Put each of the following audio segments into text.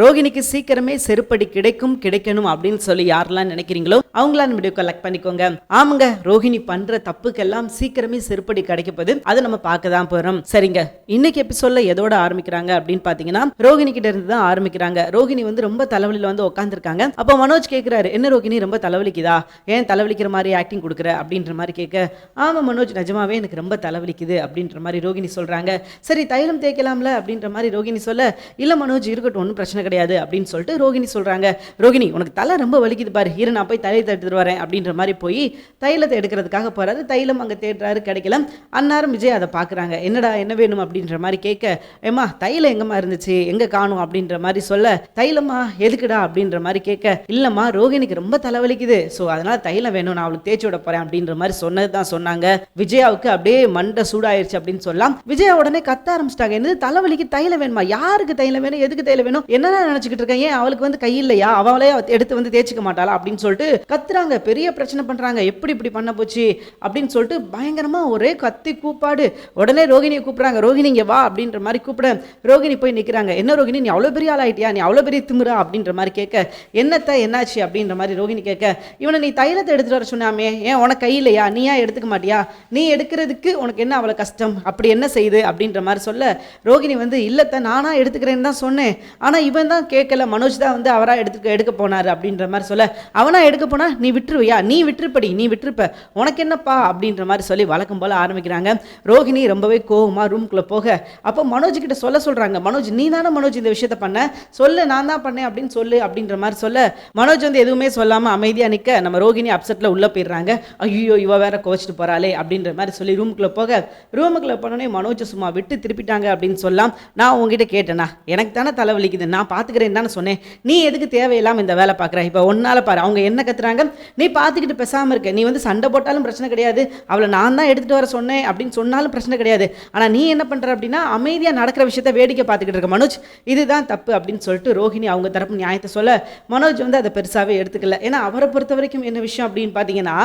ரோகிணிக்கு சீக்கிரமே செருப்படி கிடைக்கும் கிடைக்கணும் அப்படின்னு சொல்லி யாரெல்லாம் நினைக்கிறீங்களோ அவங்களா நம்ம வீடியோ கலெக்ட் பண்ணிக்கோங்க. ஆமாங்க ரோஹிணி பண்ற தப்புக்கெல்லாம் சீக்கிரமே செருப்படி கிடைக்கப்போது அதை நம்ம பார்க்க தான் போறோம். சரிங்க இன்னைக்கு எபிசோட்ல எதோட ஆரம்பிக்கிறாங்க அப்படின்னு பாத்தீங்கன்னா ரோஹிணி கிட்ட இருந்து தான் ஆரம்பிக்கிறாங்க. ரோஹிணி வந்து ரொம்ப தலைவலியில வந்து உட்காந்துருக்காங்க அப்போ மனோஜ் கேட்கிறாரு என்ன ரோகிணி ரொம்ப தலைவலிக்குதா? ஏன் தலைவலிக்கிற மாதிரி ஆக்டிங் கொடுக்குற? அப்படின்ற மாதிரி கேட்க ஆமா மனோஜ் நிஜமாவே எனக்கு ரொம்ப தலைவலிக்குது அப்படின்ற மாதிரி ரோகிணி சொல்றாங்க. சரி தைலம் தேய்க்கலாம்ல அப்படின்ற மாதிரி ரோஹிணி சொல்ல இல்ல மனோஜ் இருக்கட்டும் ஒன்றும் பிரச்சனை கிடையாது அப்படின்னு சொல்லிட்டு ரோகிணி சொல்றாங்க. ரோகிணி உனக்கு தலை ரொம்ப வலிக்குது பாரு. இரு நான் போய் தைலத்தை எடுத்துட்டு வரேன் அப்படின்ற மாதிரி போய் தைலத்தை எடுக்கிறதுக்காக போறாரு. தைலம் அங்க தேடுறாரு கிடைக்கல. அன்னாரும் விஜய் அதை பாக்குறாங்க. என்னடா என்ன வேணும் அப்படின்ற மாதிரி கேட்க ஏமா தைலம் எங்கம்மா இருந்துச்சு? எங்க காணும் அப்படின்ற மாதிரி சொல்ல தைலம்மா எதுக்குடா அப்படின்ற மாதிரி கேட்க இல்லைம்மா ரோகிணிக்கு ரொம்ப தலைவலிக்குது ஸோ அதனால தைலம் வேணும் நான் அவளுக்கு தேய்ச்சி விட போறேன் அப்படின்ற மாதிரி சொன்னது தான் சொன்னாங்க. விஜயாவுக்கு அப்படியே மண்டை சூடாயிருச்சு அப்படின்னு சொல்லலாம். விஜயா உடனே கத்த ஆரம்பிச்சிட்டாங்க. என்னது தலைவலிக்கு தைலம் வேணுமா? யாருக்கு தைலம் வேணும்? எதுக்கு தைலம் வேணும்? என்ன நினைச்சுக்கிட்டு இருக்கேன் ஏன் அவளுக்கு வந்து கை இல்லையா? அவளே எடுத்து வந்து தேய்ச்சிக்க மாட்டாளா? அப்படின்னு சொல்லிட்டு கத்துறாங்க. பெரிய பிரச்சனை பண்றாங்க. எப்படி இப்படி பண்ண போச்சு? அப்படின்னு சொல்லிட்டு பயங்கரமா ஒரே கத்தி கூப்பாடு. உடனே ரோகிணியை கூப்பிடுறாங்க. ரோகிணி இங்கே வா அப்படின்ற மாதிரி கூப்பிட ரோகிணி போய் நிக்கிறாங்க. என்ன ரோகிணி நீ அவ்வளோ பெரிய ஆளாயிட்டியா? ஆயிட்டியா நீ அவ்வளோ பெரிய திமுறா? அப்படின்ற மாதிரி கேட்க என்னத்த என்னாச்சு? அப்படின்ற மாதிரி ரோகிணி கேட்க இவனை நீ தைலத்தை எடுத்துட்டு வர சொன்னாமே. ஏன் உனக்கு கை இல்லையா? நீ ஏன் எடுத்துக்க மாட்டியா? நீ எடுக்கிறதுக்கு உனக்கு என்ன அவ்வளோ கஷ்டம்? அப்படி என்ன செய்யுது அப்படின்ற மாதிரி சொல்ல ரோகிணி வந்து இல்லத்த நானா எடுத்துக்கிறேன்னு தான் சொன்னேன். ஆனா இவன் தான் கேட்கல மனோஜ் தான் வந்து அவராக எடுத்துக்க எடுக்க போனார் அப்படின்ற மாதிரி சொல்ல அவனா எடுக்க போனா நீ விட்டுருவியா? நீ விட்டுருப்படி நீ விட்டுருப்ப. உனக்கு என்னப்பா? அப்படின்ற மாதிரி சொல்லி வழக்கம் போல ஆரம்பிக்கிறாங்க. ரோகிணி ரொம்பவே கோபமாக ரூம்குள்ளே போக அப்போ மனோஜ் கிட்ட சொல்ல சொல்கிறாங்க மனோஜ் நீ தானே மனோஜ் இந்த விஷயத்த பண்ண? சொல்லு நான் தான் பண்ணேன் அப்படின்னு சொல்லு அப்படின்ற மாதிரி சொல்ல மனோஜ் வந்து எதுவுமே சொல்லாமல் அமைதியாக நிற்க நம்ம ரோஹிணி அப்செட்டில் உள்ளே போயிடுறாங்க. ஐயோ இவ வேற கோச்சிட்டு போகிறாளே அப்படின்ற மாதிரி சொல்லி ரூமுக்குள்ளே போக ரூமுக்குள்ளே போனோடனே மனோஜ் சும்மா விட்டு திருப்பிட்டாங்க அப்படின்னு சொல்லலாம் நான் உங்ககிட்ட கேட்டேனா? எனக்கு தானே தலைவலிக்குது நான் பார்த்துக்கிறேன் தானே சொன்னேன். நீ எதுக்கு தேவையில்லாமல் இந்த வேலை பார்க்குற இப்போ ஒன்னால பாரு அவங்க என்ன கத்துறாங்க? நீ பார்த்துக்கிட்டு பெசாமல் இருக்க. நீ வந்து சண்டை போட்டாலும் பிரச்சனை கிடையாது. அவளை நான் தான் எடுத்துகிட்டு வர சொன்னேன் அப்படின்னு சொன்னாலும் பிரச்சனை கிடையாது. ஆனால் நீ என்ன பண்ணுற அப்படின்னா அமைதியாக நடக்கிற விஷயத்த வேடிக்கை பார்த்துக்கிட்டு இருக்க மனோஜ். இதுதான் தப்பு அப்படின்னு சொல்லிட்டு ரோஹிணி அவங்க தரப்பு நியாயத்தை சொல்ல மனோஜ் வந்து அதை பெருசாகவே எடுத்துக்கல. ஏன்னா அவரை பொறுத்த வரைக்கும் என்ன விஷயம் அப்படின்னு பார்த்தீங்கன்னா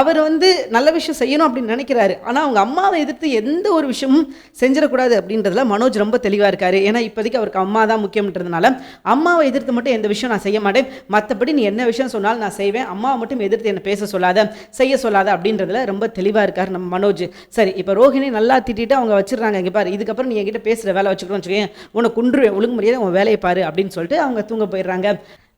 அவர் வந்து நல்ல விஷயம் செய்யணும் அப்படின்னு நினைக்கிறாரு. ஆனால் அவங்க அம்மாவை எதிர்த்து எந்த ஒரு விஷயமும் செஞ்சிடக்கூடாது அப்படின்றதுல மனோஜ் ரொம்ப தெளிவாக இருக்காரு. ஏன்னா இப்போதைக்கு அவருக்கு அம்மா தான் முக்கியம்ன்றதுனால அம்மாவை எதிர்த்து மட்டும் எந்த விஷயம் நான் செய்ய மாட்டேன். மற்றபடி நீ என்ன விஷயம் சொன்னாலும் நான் செய்வேன். அம்மாவை மட்டும் எதிர்த்து என்னை பேச சொல்லாத செய்ய சொல்லாத அப்படின்றதுல ரொம்ப தெளிவாக இருக்கார் நம்ம மனோஜ். சரி இப்போ ரோஹிணி நல்லா திட்டிட்டு அவங்க வச்சிடுறாங்க. இங்கே பாரு இதுக்கப்புறம் நீ என்கிட்ட பேசுகிற வேலை வச்சுக்கணும்னு வச்சுக்கேன் உன்னை குன்றுவேன். ஒழுங்கு மரியாதை உன் வேலையை பாரு அப்படின்னு சொல்லிட்டு அவங்க தூங்க போயிடுறாங்க.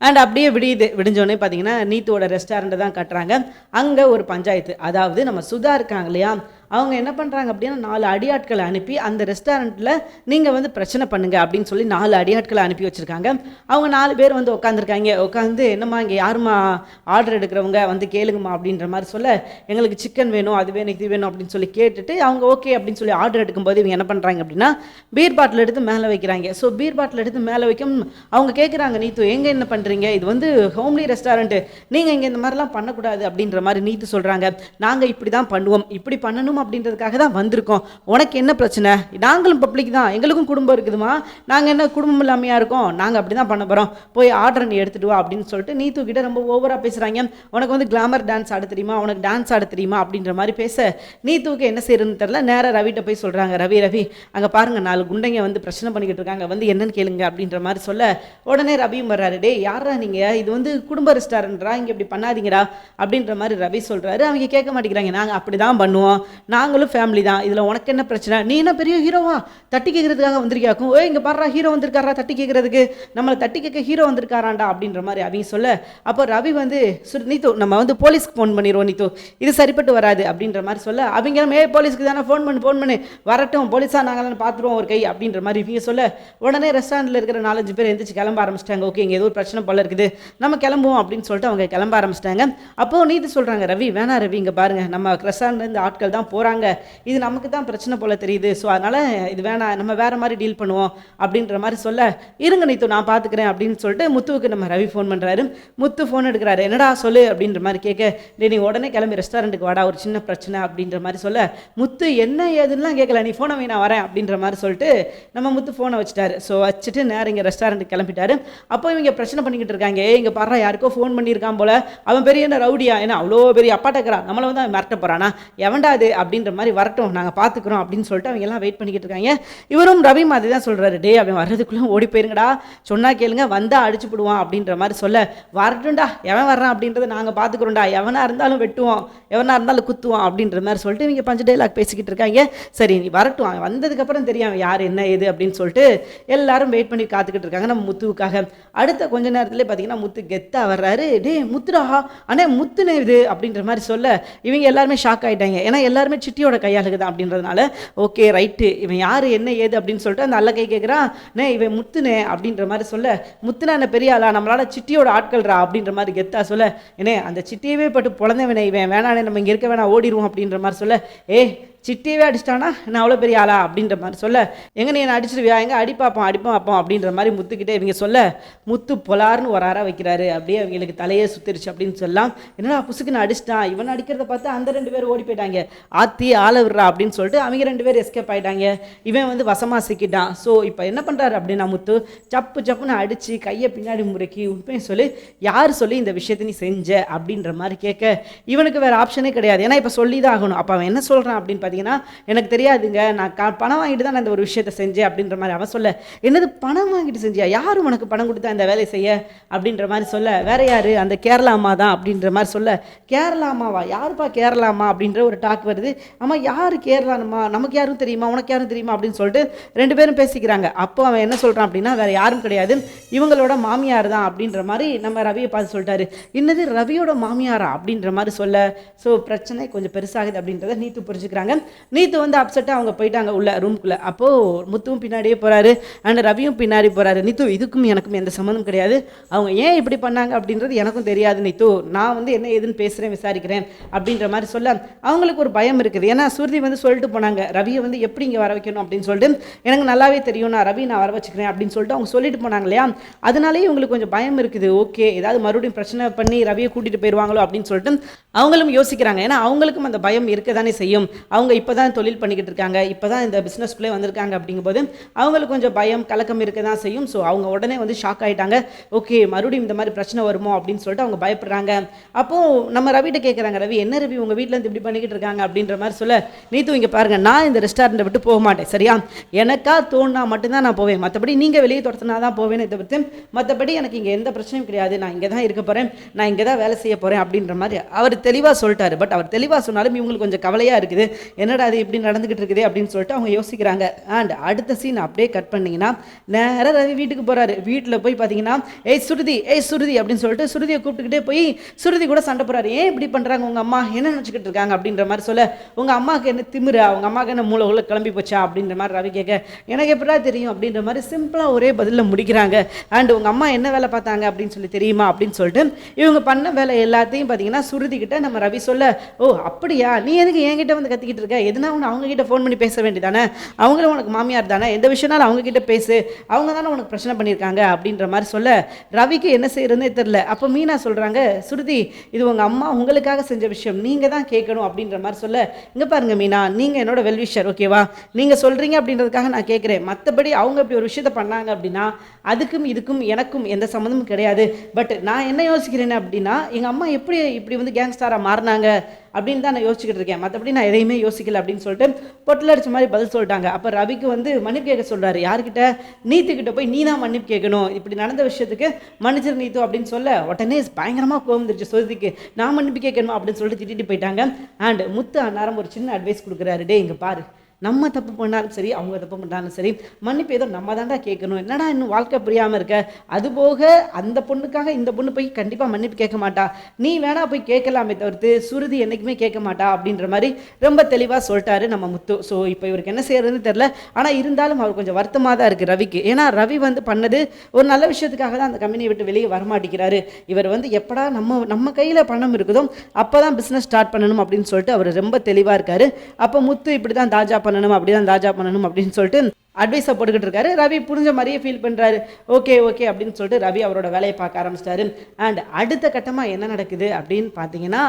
அண்ட் அப்படியே விடியுது. விடிஞ்சோடனே பார்த்தீங்கன்னா நீத்தோட ரெஸ்டாரண்ட்டை தான் கட்டுறாங்க. அங்கே ஒரு பஞ்சாயத்து. அதாவது நம்ம சுதா இருக்காங்க இல்லையா? அவங்க என்ன பண்ணுறாங்க அப்படின்னா நாலு அடியாட்களை அனுப்பி அந்த ரெஸ்டாரண்ட்டில் நீங்கள் வந்து பிரச்சனை பண்ணுங்க அப்படின்னு சொல்லி நாலு அடியாட்களை அனுப்பி வச்சுருக்காங்க. அவங்க நாலு பேர் வந்து உட்காந்துருக்காங்க உட்காந்து என்னம்மா இங்கே யாருமா ஆர்டர் எடுக்கிறவங்க? வந்து கேளுங்கம்மா அப்படின்ற மாதிரி சொல்ல எங்களுக்கு சிக்கன் வேணும் அது வேணும் இது வேணும் அப்படின்னு சொல்லி கேட்டுட்டு அவங்க ஓகே அப்படின்னு சொல்லி ஆர்டர் எடுக்கும்போது இவங்க என்ன பண்ணுறாங்க அப்படின்னா பீர் பாட்டில் எடுத்து மேலே வைக்கிறாங்க. ஸோ பீர் பாட்டில் எடுத்து மேலே வைக்கும் அவங்க கேட்குறாங்க நீத்து எங்கே என்ன பண்ணுறீங்க இது வந்து ஹோம்லி ரெஸ்டாரண்ட்டு நீங்கள் இங்கே இந்த மாதிரிலாம் பண்ணக்கூடாது அப்படின்ற மாதிரி நீத்து சொல்கிறாங்க நாங்கள் இப்படி தான் பண்ணுவோம். இப்படி பண்ணணும் அப்படின்றதுக்காக தான் வந்திருக்கோம். உனக்கு என்ன பிரச்சனை? நாங்களும் பப்ளிக் தான். எங்களுக்கும் குடும்பம் இருக்குதுமா? நாங்கள் என்ன குடும்பம் இல்லாமையாக இருக்கோம்? நாங்கள் அப்படி தான் பண்ண போகிறோம் போய் ஆர்டர் நீ எடுத்துட்டு வா அப்படின்னு சொல்லிட்டு நீ தூக்கிட்ட ரொம்ப ஓவராக பேசுகிறாங்க உனக்கு வந்து கிளாமர் டான்ஸ் ஆட தெரியுமா? உனக்கு டான்ஸ் ஆட தெரியுமா? அப்படின்ற மாதிரி பேச நீத்துவுக்கு என்ன செய்யறதுன்னு தெரில நேராக ரவிட்ட போய் சொல்கிறாங்க ரவி ரவி அங்கே பாருங்கள் நாலு குண்டைங்க வந்து பிரச்சனை பண்ணிக்கிட்டு இருக்காங்க. வந்து என்னன்னு கேளுங்க அப்படின்ற மாதிரி சொல்ல உடனே ரவியும் வர்றாரு. டே யாரா நீங்கள் இது வந்து குடும்ப ரெஸ்டாரண்ட்ரா இங்கே இப்படி பண்ணாதீங்கடா. அப்படின்ற மாதிரி ரவி சொல்கிறாரு அவங்க கேட்க மாட்டேங்கிறாங்க. நாங்கள் அப்படி தான் பண்ணுவோம். நாங்களும் ஃபேமிலி தான். இதில் உனக்கு என்ன பிரச்சனை? நீ என்ன பெரிய ஹீரோவா தட்டி கேட்கறதுக்காக வந்திருக்கியாக்கும். ஓ இங்கே பாடுறா ஹீரோ வந்திருக்காரா தட்டி கேட்கறதுக்கு நம்மளை தட்டி கேட்க ஹீரோ வந்திருக்காராண்டா அப்படின்ற மாதிரி அவங்க சொல்ல அப்போ ரவி வந்து "சுர், நீத்து நம்ம வந்து போலீஸ்க்கு ஃபோன் பண்ணிடுவோம் நீத்து. இது சரிப்பட்டு வராது அப்படின்ற மாதிரி சொல்ல அவங்க மே போலீஸ்க்கு தானே ஃபோன் பண்ணு ஃபோன் பண்ணு. வரட்டும் போலீஸாக நாங்கள் தானே பார்த்துருவோம் ஒரு கை அப்படின்ற மாதிரி இவங்க சொல்ல உடனே ரெஸ்டாரண்ட்டில் இருக்கிற நாலஞ்சு பேர் எந்திரிச்சு கிளம்ப ஆரம்பிச்சிட்டாங்க. ஓகே இங்கே ஏதோ ஒரு பிரச்சனை போல இருக்குது. நம்ம கிளம்புவோம் அப்படின்னு சொல்லிட்டு அவங்க கிளம்ப ஆரம்பிச்சிட்டாங்க. அப்போ நீதி சொல்கிறாங்க ரவி வேணா ரவி இங்கே பாருங்கள் நம்ம ரெஸ்டாரண்ட்லேருந்து ஆட்கள் தான் போகிறாங்க இது நமக்கு தான் பிரச்சனை போல் தெரியுது. ஸோ அதனால் இது வேணாம். நம்ம வேற மாதிரி டீல் பண்ணுவோம் அப்படின்ற மாதிரி சொல்ல இருங்க நீத்து நான் பார்த்துக்கிறேன் அப்படின்னு சொல்லிட்டு முத்துவுக்கு நம்ம ரவி ஃபோன் பண்ணுறாரு முத்து ஃபோன் எடுக்கிறாரு. என்னடா சொல்லு? அப்படின்ற மாதிரி கேட்க டே நீ உடனே கிளம்பி ரெஸ்டாரண்ட்டுக்கு வாடா. ஒரு சின்ன பிரச்சனை அப்படின்ற மாதிரி சொல்ல முத்து என்ன ஏதுன்னுலாம் கேட்கல. நீ ஃபோனை வை நான் வரேன் அப்படின்ற மாதிரி சொல்லிட்டு நம்ம முத்து ஃபோனை வச்சுட்டாரு. ஸோ வச்சுட்டு நேரம் இங்கே ரெஸ்டாரண்ட்டுக்கு கிளம்பிட்டாரு. அப்போ இவங்க பிரச்சனை பண்ணிக்கிட்டு இருக்காங்க. ஏய் இங்கே பாரு யாருக்கோ ஃபோன் பண்ணியிருக்கான் போல. அவன் பெரிய என்ன ரவுடியா? ஏன்னா அவ்வளோ பெரிய அப்பாட்டக்கிறான் நம்மளை வந்து அவன் மிரட்ட போகிறானா எவன்டா அது அப்படின்ற மாதிரி வரட்டும் நாங்கள் பார்த்துக்குறோம் அப்படின்னு சொல்லிட்டு அவங்க எல்லாம் வெயிட் பண்ணிக்கிட்டு இருக்காங்க. இவரும் ரவி மாதிரி தான் சொல்கிறாரு டே அவன் வர்றதுக்குள்ளே ஓடி போயிருங்கடா. சொன்னா கேளுங்க வந்தா அடிச்சு போடுவான் அப்படின்ற மாதிரி சொல்ல வரட்டும்டா எவன் வர்றான் அப்படின்றத நாங்கள் பார்த்துக்குறோம்டா. எவனாக இருந்தாலும் வெட்டுவோம் எவனாக இருந்தாலும் குத்துவான் அப்படின்ற மாதிரி சொல்லிட்டு இவங்க பஞ்சு டைலாக் பேசிக்கிட்டு இருக்காங்க. சரி நீ வரட்டும் அவன் வந்ததுக்கப்புறம் தெரியும் யார் என்ன ஏது அப்படின்னு சொல்லிட்டு எல்லாரும் வெயிட் பண்ணி காத்துக்கிட்டு இருக்காங்க நம்ம முத்துவுக்காக. அடுத்த கொஞ்ச நேரத்துல பார்த்தீங்கன்னா முத்து கெத்தா வர்றாரு. டே முத்துடா அண்ணே முத்துனே இது அப்படின்ற மாதிரி சொல்ல இவங்க எல்லாருமே ஷாக் ஆகிட்டாங்க ஏன்னா எல்லாருமே சிட்டியோட கையாளுக்கு தான் அப்படின்றதுனால ஓகே ரைட்டு. இவன் யார் என்ன ஏது? அப்படின்னு சொல்லிட்டு அந்த கை கேட்குறான் நே இவன் முத்துனே அப்படின்ற மாதிரி சொல்ல முத்துனா என்ன பெரிய ஆளா? நம்மளால சிட்டியோட ஆட்கள்ரா? அப்படின்ற மாதிரி கெத்தா சொல்ல ஏனே அந்த சிட்டியவே பட்டு பொழந்தவனே இவன் வேணானே நம்ம இங்கே இருக்க வேணாம் ஓடிடுவோம் அப்படின்ற மாதிரி சொல்ல ஏ சிட்டியவே அடிச்சிட்டானா? நான் அவ்வளோ பெரிய ஆளா? அப்படின்ற மாதிரி சொல்ல எங்கே நீ என்ன அடிச்சிருவியா? எங்க அடி பார்ப்போம் அடி பார்ப்போம் அப்படின்ற மாதிரி முத்துக்கிட்டே இவங்க சொல்ல முத்து பொலார்னு ஒரு அற வைக்கிறாரு. அப்படியே அவங்களுக்கு தலையே சுத்திருச்சு அப்படின்னு சொல்லலாம். என்னடா புசுக்கு நான் அடிச்சிட்டான் இவன் அடிக்கிறத பார்த்து அந்த ரெண்டு பேர் ஓடி போயிட்டாங்க. ஆத்தி ஆள விடுறா அப்படின்னு சொல்லிட்டு அவங்க ரெண்டு பேர் எஸ்கேப் ஆயிட்டாங்க. இவன் வந்து வசமாக சிக்கிட்டான். ஸோ இப்போ என்ன பண்ணுறாரு அப்படின்னா முத்து சப்பு சப்புன்னு அடித்து கையை பின்னாடி முறைக்கி உண்மையை சொல்லி யார் சொல்லி இந்த விஷயத்தை நீ செஞ்ச? அப்படின்ற மாதிரி கேட்க இவனுக்கு வேறு ஆப்ஷனே கிடையாது. ஏன்னா இப்போ சொல்லி தான் ஆகணும். அப்போ அவன் என்ன சொல்கிறான் அப்படின்னு பார்த்தீங்கன்னா எனக்கு தெரியாதுங்க நான் க பணம் வாங்கிட்டு தான் நான் இந்த ஒரு விஷயத்தை செஞ்சேன் அப்படின்ற மாதிரி அவன் சொல்ல என்னது பணம் வாங்கிட்டு செஞ்சியா? யார் உனக்கு பணம் கொடுத்தா இந்த வேலையை செய்ய? அப்படின்ற மாதிரி சொல்ல வேற யார்? அந்த கேரளா அம்மா தான் அப்படின்ற மாதிரி சொல்ல கேரளா அம்மாவா? யாருப்பா கேரளா அம்மா? அப்படின்ற ஒரு டாக் வருது. ஆமாம் யார் கேரளாம்மா நமக்கு யாரும் தெரியுமா? உனக்கு யாரும் தெரியுமா? அப்படின்னு சொல்லிட்டு ரெண்டு பேரும் பேசிக்கிறாங்க. அப்போ அவன் என்ன சொல்கிறான் அப்படின்னா வேற யாரும் கிடையாது. இவங்களோட மாமியார் தான் அப்படின்ற மாதிரி நம்ம ரவியை பார்த்து சொல்லிட்டாரு. என்னது ரவியோட மாமியாரா? அப்படின்ற மாதிரி சொல்ல ஸோ பிரச்சனை கொஞ்சம் பெருசாகுது அப்படின்றத நீத்து புரிஞ்சுக்கிறாங்க. நீத்து வந்து அப்செட்டாக அவங்க போயிட்டாங்க உள்ள ரூம்குள்ளே அப்போது முத்துவும் பின்னாடியே போகிறாரு அண்ட் ரவியும் பின்னாடி போகிறாரு நீத்து இதுக்கும் எனக்கும் எந்த சம்மந்தம் கிடையாது. அவங்க ஏன் இப்படி பண்ணாங்க? அப்படின்றது எனக்கும் தெரியாது நீத்து. நான் வந்து என்ன ஏதுன்னு பேசுகிறேன் விசாரிக்கிறேன் அப்படின்ற மாதிரி சொல்ல அவங்களுக்கு ஒரு பயம் இருக்குது. ஏன்னா சுருதி வந்து சொல்லிட்டு போனாங்க ரவியை வந்து எப்படி இங்கே வர வைக்கணும்? அப்படின்னு சொல்லிட்டு. எனக்கு நல்லாவே தெரியும். நான் ரவி நான் வர வச்சுக்கிறேன் அப்படின்னு சொல்லிட்டு அவங்க சொல்லிட்டு போனாங்க இல்லையா? அதனாலேயே இவங்களுக்கு கொஞ்சம் பயம் இருக்குது. ஓகே ஏதாவது மறுபடியும் பிரச்சனை பண்ணி ரவியை கூட்டிகிட்டு போயிடுவாங்களோ அப்படின்னு சொல்லிட்டு அவங்களும் யோசிக்கிறாங்க. ஏன்னா அவங்களுக்கும் அந்த பயம் இருக்க தானே செய்யும். அவங்க இப்போ தான் தொழில் பண்ணிக்கிட்டு இருக்காங்க இப்போ தான் இந்த பிஸ்னஸ்க்குள்ளே வந்திருக்காங்க அப்படிங்கும்போது அவங்களுக்கு கொஞ்சம் பயம் கலக்கம் இருக்க தான் செய்யும். ஸோ அவங்க உடனே வந்து ஷாக் ஆகிட்டாங்க ஓகே மறுபடியும் இந்த மாதிரி பிரச்சனை வருமோ அப்படின்னு சொல்லிட்டு அவங்க பயப்படுறாங்க. அப்போது நம்ம ரவிட்ட கேட்குறாங்க ரவி என்ன ரவி? உங்கள் வீட்டில் இருந்து இப்படி பண்ணிக்கிட்டு இருக்காங்க? அப்படின்ற மாதிரி சொல்ல நீத்து இங்கே பாருங்கள் நான் இந்த ரெஸ்டாரண்ட்டை விட்டு போக மாட்டேன் சரியா? எனக்கா தோணுனா மட்டும்தான் நான் போவேன். மற்றபடி நீங்கள் வெளியே துரத்துனா தான் போவேனே தவிர்த்து மற்றபடி எனக்கு இங்கே எந்த பிரச்சனையும் கிடையாது. நான் இங்கே தான் இருக்க போகிறேன் நான் இங்கே தான் வேலை செய்ய போகிறேன் அப்படின்ற மாதிரி அவர் தெளிவாக சொல்லிட்டாரு. பட் அவர் தெளிவாக சொன்னாலும் இவங்களுக்கு கொஞ்சம் கவலையாக இருக்குது. என்னடா அது இப்படி நடந்துக்கிட்டு இருக்குது அப்படின்னு சொல்லிட்டு அவங்க யோசிக்கிறாங்க. அண்ட் அடுத்த சீன் அப்படியே கட் பண்ணிங்கன்னா நேராக ரவி வீட்டுக்கு போகிறாரு வீட்டில் போய் பார்த்தீங்கன்னா ஏய் சுருதி ஏய் சுருதி அப்படின்னு சொல்லிட்டு சுருதியை கூப்பிட்டுக்கிட்டே போய் சுருதி கூட சண்டை போகிறாரு ஏன் இப்படி பண்ணுறாங்க உங்கள் அம்மா? என்ன நினச்சிக்கிட்டு இருக்காங்க? அப்படின்ற மாதிரி சொல்ல உங்கள் அம்மாவுக்கு என்ன திமிரா? உங்கள் அம்மாவுக்கு என்ன மூளை உள்ள கிளம்பி போச்சா? அப்படின்ற மாதிரி ரவி கேட்க எனக்கு எப்படா தெரியும்? அப்படின்ற மாதிரி சிம்பிளாக ஒரே பதிலில் முடிக்கிறாங்க. அண்ட் உங்கள் அம்மா என்ன வேலை பார்த்தாங்க? அப்படின்னு சொல்லி தெரியுமா? அப்படின்னு சொல்லிட்டு இவங்க பண்ண வேலை எல்லாத்தையும் பார்த்தீங்கன்னா சுருதி கிட்ட நம்ம ரவி சொல்ல ஓ அப்படியா? நீ எதுக்கு என்கிட்ட வந்து கத்திக்கிட்டு இருக்க எதுனா ஒன்று அவங்க கிட்ட ஃபோன் பண்ணி பேச வேண்டியதானே? அவங்களும் உனக்கு மாமியார் தானே? எந்த விஷயம்னாலும் அவங்க கிட்ட பேசு. அவங்க தானே உனக்கு பிரச்சனை பண்ணியிருக்காங்க அப்படின்ற மாதிரி சொல்ல. ரவிக்கு என்ன செய்யறதுனே தெரில அப்போ மீனா சொல்கிறாங்க சுருதி இது உங்கள் அம்மா உங்களுக்காக செஞ்ச விஷயம். நீங்கள் தான் கேட்கணும் அப்படின்ற மாதிரி சொல்ல. இங்கே பாருங்க மீனா நீங்கள் என்னோட வெல்விஷர் ஓகேவா நீங்கள் சொல்கிறீங்க அப்படின்றதுக்காக நான் கேட்குறேன். மற்றபடி அவங்க இப்படி ஒரு விஷயத்த பண்ணாங்க அப்படின்னா அதுக்கும் இதுக்கும் எனக்கும் எந்த சம்மந்தமும் கிடையாது. பட் நான் என்ன யோசிக்கிறேன் அப்படின்னா எங்கள் அம்மா எப்படி இப்படி வந்து கேங்ஸ்டாராக மாறினாங்க? அப்படின்னு தான் நான் யோசிச்சுக்கிட்டு இருக்கேன். மற்றபடி நான் எதையுமே யோசிக்கல அப்படின்னு சொல்லிட்டு பொட்டில் அடிச்ச மாதிரி பதில் சொல்லிட்டாங்க. அப்போ ரவிக்கு வந்து மன்னிப்பு கேட்க சொல்கிறாரு யார்கிட்ட? நீத்துக்கிட்ட போய் நீ தான் மன்னிப்பு கேட்கணும். இப்படி நடந்த விஷயத்துக்கு மன்னிச்சிரு நீத்து அப்படின்னு சொல்ல உடனே பயங்கரமாக கோவந்துருச்சு சொதிக்கு நான் மன்னிப்பு கேட்கணுமா அப்படின்னு சொல்லிட்டு திட்டிட்டு போயிட்டாங்க. அண்ட் முத்து அன்னாரம் ஒரு சின்ன அட்வைஸ் கொடுக்குறாரு. டே இங்கே பாரு. நம்ம தப்பு பண்ணாலும் சரி அவங்க தப்பு பண்ணாலும் சரி மன்னிப்பு ஏதோ நம்ம தான்டா கேட்கணும். என்னடா இன்னும் வாழ்க்கை புரியாமல் இருக்க? அதுபோக அந்த பொண்ணுக்காக இந்த பொண்ணு போய் கண்டிப்பாக மன்னிப்பு கேட்க மாட்டா. நீ வேணா போய் கேட்கலாமே தவிர்த்து சுருதி என்றைக்குமே கேட்க மாட்டா அப்படின்ற மாதிரி ரொம்ப தெளிவாக சொல்லிட்டாரு நம்ம முத்து. ஸோ இப்போ இவருக்கு என்ன செய்யறதுன்னு தெரில ஆனால் இருந்தாலும் அவர் கொஞ்சம் வருத்தமாக தான் இருக்குது ரவிக்கு. ஏன்னா ரவி வந்து பண்ணது ஒரு நல்ல விஷயத்துக்காக தான் அந்த கம்பெனியை விட்டு வெளியே வரமாட்டேங்கிறாரு. இவர் வந்து எப்படா நம்ம நம்ம கையில் பணம் இருக்குதோ அப்போ தான் பிஸ்னஸ் ஸ்டார்ட் பண்ணணும் அப்படின்னு சொல்லிட்டு அவர் ரொம்ப தெளிவாக இருக்காரு. அப்போ முத்து இப்படி தான் தாஜா பண்ணணும் அப்படி தான் தாஜா பண்ணணும் அப்படின்னு சொல்லிட்டு அட்வைஸை போட்டுக்கிட்டு இருக்காரு. ரவி புரிஞ்ச மாதிரியே ஃபீல் பண்ணுறாரு ஓகே ஓகே அப்படின்னு சொல்லிட்டு ரவி அவரோட வேலையை பார்க்க ஆரம்பிச்சிட்டாரு. அண்ட் அடுத்த கட்டமாக என்ன நடக்குது அப்படின்னு பார்த்தீங்கன்னா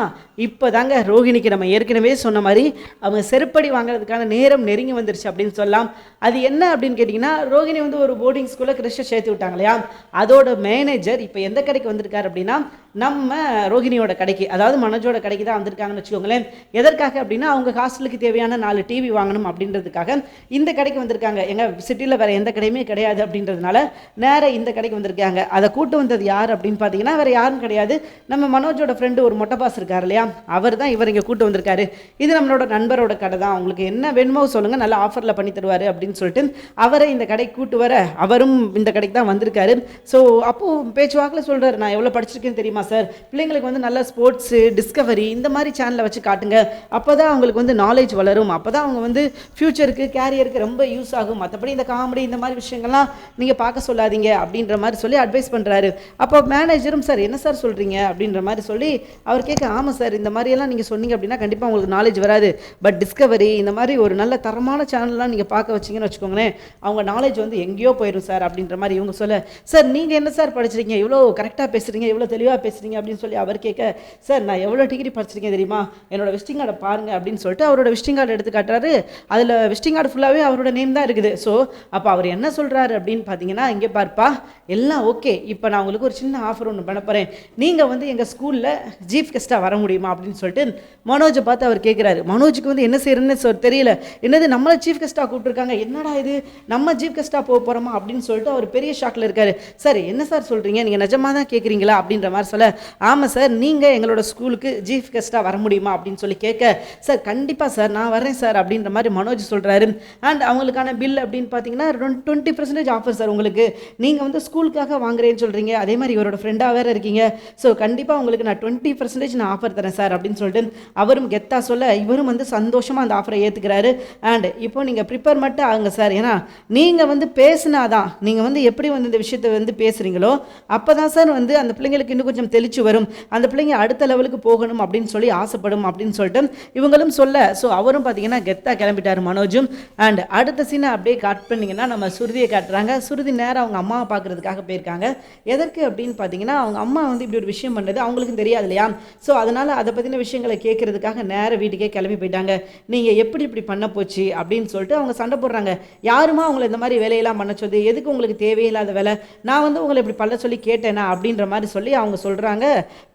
இப்போ தாங்க ரோஹிணிக்கு நம்ம ஏற்கனவே சொன்ன மாதிரி அவங்க செருப்படி வாங்குறதுக்கான நேரம் நெருங்கி வந்துருச்சு அப்படின்னு சொல்லலாம். அது என்ன அப்படின்னு கேட்டிங்கன்னா ரோஹிணி வந்து ஒரு போர்டிங் ஸ்கூலில் கிறிஸ்ட சேர்த்து விட்டாங்க இல்லையா? அதோட மேனேஜர் இப்போ எந்த கடைக்கு வந்திருக்காரு அப்படின்னா நம்ம ரோஹிணியோட கடைக்கு அதாவது மனோஜோட கடைக்கு தான் வந்திருக்காங்கன்னு வச்சுக்கோங்களேன். எதற்காக அப்படின்னா அவங்க ஹாஸ்டலுக்கு தேவையான நாலு டிவி வாங்கணும் அப்படின்றதுக்காக இந்த கடைக்கு வந்திருக்காங்க. எங்கள் சிட்டியில் வேறு எந்த கடையுமே கிடையாது அப்படின்றதுனால நேராக இந்த கடைக்கு வந்திருக்காங்க. அதை கூட்டு வந்தது யார் அப்படின்னு பார்த்தீங்கன்னா வேறு யாரும் கிடையாது. நம்ம மனோஜோட ஃப்ரெண்டு ஒரு மொட்டை பாஸ் இருக்கார் இல்லையா? அவர் தான் இவர் இங்கே கூட்டு வந்திருக்காரு. இது நம்மளோட நண்பரோட கடை தான். உங்களுக்கு என்ன வேணுமோ சொல்லுங்கள் நல்லா ஆஃபரில் பண்ணி தருவார் அப்படின்னு சொல்லிட்டு அவரை இந்த கடைக்கு கூட்டு வர அவரும் இந்த கடைக்கு தான் வந்திருக்காரு. ஸோ அப்போது பேச்சுவாக்கில் சொல்கிறார் நான் எவ்வளோ படிச்சிருக்கேன்னு தெரியுமா சார் பிள்ளைங்களுக்கு வந்து நல்ல ஸ்போர்ட்ஸு டிஸ்கவரி இந்த மாதிரி சேனலை வச்சு காட்டுங்க. அப்போ தான் அவங்களுக்கு வந்து நாலேஜ் வளரும். அப்போ தான் அவங்க வந்து ஃப்யூச்சருக்கு கேரியருக்கு ரொம்ப யூஸ் ஆகும். மற்றபடி இந்த காமெடி இந்த மாதிரி விஷயங்கள்லாம் நீங்கள் பார்க்க சொல்லாதீங்க அப்படின்ற மாதிரி சொல்லி அட்வைஸ் பண்ணுறாரு அப்போ மேனேஜரும் சார் என்ன சார் சொல்கிறீங்க அப்படின்ற மாதிரி சொல்லி அவர் கேட்க ஆமாம் சார் இந்த மாதிரியெல்லாம் நீங்கள் சொன்னீங்க அப்படின்னா கண்டிப்பாக உங்களுக்கு நாலேஜ் வராது. பட் டிஸ்கவரி இந்த மாதிரி ஒரு நல்ல தரமான சேனல்லாம் நீங்கள் பார்க்க வச்சிங்கன்னு வச்சுக்கோங்களேன் அவங்க நாலேஜ் வந்து எங்கேயோ போயிடும் சார் அப்படின்ற மாதிரி இவங்க சொல்ல. சார் நீங்கள் என்ன சார் படிச்சிருக்கீங்க? இவ்வளோ கரெக்டாக பேசுகிறீங்க இவ்வளோ தெளிவாக பேசுகிறீங்க அப்படின்னு சொல்லி அவர் கேட்க சார் நான் எவ்வளோ டிகிரி படிச்சிருக்கேன் தெரியுமா? என்னோட விசிட்டிங் கார்டை பாருங்க அப்படின்னு சொல்லிட்டு அவரோட விசிட்டிங் கார்டு எடுத்து காட்டுறாரு. அதில் விசிட்டிங் கார்டு ஃபுல்லாகவே அவரோட நேம் தான் இருக்குது. ஸோ அப்போ அவர் என்ன சொல்கிறாரு அப்படின்னு பார்த்தீங்கன்னா இங்கே பார்ப்பா எல்லாம் ஓகே இப்போ நான் உங்களுக்கு ஒரு சின்ன ஆஃபர் ஒன்று பண்ண போகிறேன் நீங்கள் வந்து எங்கள் ஸ்கூலில் சீஃப் கெஸ்ட்டாக வர முடியுமா அப்படின்னு சொல்லிட்டு மனோஜை பார்த்து அவர் கேட்குறாரு மனோஜுக்கு வந்து என்ன செய்யறதுன்னு சொல் தெரியல. என்னது நம்மளை சீஃப் கெஸ்ட்டாக கூப்பிட்டுருக்காங்க. என்னடா இது? நம்ம சீஃப் கெஸ்ட்டாக போக போகிறோமா அப்படின்னு சொல்லிட்டு அவர் பெரிய ஷாக்கில் இருக்காரு. சார் என்ன சார் சொல்கிறீங்க நீங்கள் நிஜமாக தான் கேட்குறீங்களா அப்படின்ற மாதிரி சொல்ல ஆமாம் சார் நீங்கள் எங்களோட ஸ்கூலுக்கு சீஃப் கெஸ்ட்டாக வர முடியுமா? அப்படின்னு சொல்லி கேட்க சார் கண்டிப்பாக சார் நான் வரேன் சார் அப்படின்ற மாதிரி மனோஜ் சொல்கிறாரு அண்ட் அவங்களுக்கான பில் அப்படின்னு பார்த்தீங்கன்னா டுவெண்ட்டி பர்சன்டேஜ் ஆஃபர் சார் உங்களுக்கு. நீங்கள் வந்து ஸ்கூலுக்காக வாங்குறேன்னு சொல்கிறீங்க அதே மாதிரி இவரோட ஃப்ரெண்டாக வேறு இருக்கீங்க. ஸோ கண்டிப்பாக உங்களுக்கு நான் டுவெண்ட்டி பர்சன்டேஜ் நான் ஆஃபர் தரேன் சார் அப்படின்னு சொல்லிட்டு அவரும் கெத்தா சொல்ல இவரும் வந்து சந்தோஷமாக அந்த ஆஃபரை ஏற்றுக்கிறாரு அண்ட் இப்போ நீங்கள் ப்ரிப்பேர் மட்டும் ஆகுங்க சார் ஏன்னா நீங்கள் வந்து பேசினாதான் நீங்கள் வந்து எப்படி வந்து இந்த விஷயத்தை வந்து பேசுகிறீங்களோ அப்போ தான் சார் வந்து அந்த பிள்ளைங்களுக்கு இன்னும் கொஞ்சம் தெளிச்சு வரும். அந்த பிள்ளைங்க அடுத்த லெவலுக்கு போகணும் அப்படின்னு சொல்லி ஆசைப்படும் அப்படின்னு சொல்லிட்டு இவங்களும் சொல்ல. ஸோ அவரும் பார்த்தீங்கன்னா கெத்தாக கிளம்பிட்டார் மனோஜும். அண்ட் அடுத்த சீனை அப்படியே காட் பண்ணிங்கன்னா நம்ம சுருதியை காட்டுறாங்க. சுருதி நேரம் அவங்க அம்மாவை பார்க்குறதுக்காக போயிருக்காங்க. எதற்கு அப்படின்னு பார்த்தீங்கன்னா அவங்க அம்மா வந்து இப்படி ஒரு விஷயம் பண்ணுறது அவங்களுக்கும் தெரியாது இல்லையா? ஸோ அதனால் அதை பற்றின விஷயங்களை கேட்குறதுக்காக நேர வீட்டுக்கே கிளம்பி போயிட்டாங்க. நீங்கள் எப்படி இப்படி பண்ண போச்சு அப்படின்னு சொல்லிட்டு அவங்க சண்டை போடுறாங்க. யாருமா அவங்களை இந்த மாதிரி வேலையெல்லாம் பண்ண சொல்லி எதுக்கு உங்களுக்கு தேவையில்லாத வேலை? நான் வந்து உங்களை இப்படி பண்ண சொல்லி கேட்டேனா அப்படின்ற மாதிரி சொல்லி அவங்க சொல்கிறாங்க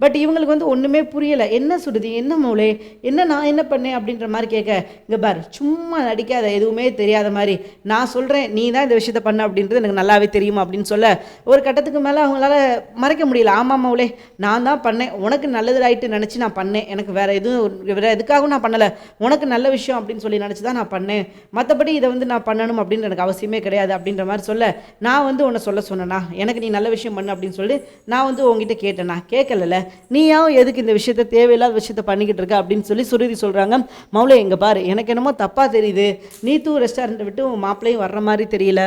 பட் இவங்களுக்கு வந்து ஒன்றுமே புரியலை. என்ன சுடுதி என்ன மூளை? என்ன நான் என்ன பண்ணேன் அப்படின்ற மாதிரி கேட்க இங்கே பார் சும்மா நடிக்காத எதுவுமே தெரியாத மாதிரி. நான் சொல்கிறேன் நீ தான் இந்த விஷயத்த பண்ண அப்படின்றது எனக்கு நல்லாவே தெரியும் அப்படின்னு சொல்ல ஒரு கட்டத்துக்கு மேலே அவங்களால மறைக்க முடியல. ஆமாம் அவளே நான் தான் பண்ணேன். உனக்கு நல்லதாயிட்டு நினச்சி நான் பண்ணேன். எனக்கு வேறு எதுவும் வேறு எதுக்காகவும் நான் பண்ணலை. உனக்கு நல்ல விஷயம் அப்படின்னு சொல்லி நினச்சி தான் நான் பண்ணேன். மற்றபடி இதை வந்து நான் பண்ணணும் அப்படின்னு எனக்கு அவசியமே கிடையாது அப்படின்ற மாதிரி சொல்ல நான் வந்து உன்னை சொல்ல சொன்னேனா? எனக்கு நீ நல்ல விஷயம் பண்ணு அப்படின்னு சொல்லி நான் வந்து உங்ககிட்ட கேட்டேனா? கேட்கலல்ல. நீயாவும் எதுக்கு இந்த விஷயத்த தேவையில்லாத விஷயத்த பண்ணிக்கிட்டு இருக்க அப்படின்னு சொல்லி சுருதி சொல்கிறாங்க மௌலே எங்கே பாரு எனக்கு என்னமோ தப்பாக தெரியுது. நீ தூ ரெஸ்டாரண்ட்டை விட்டு உன் மாப்பிள்ளையும் வர்ற மாதிரி தெரியல.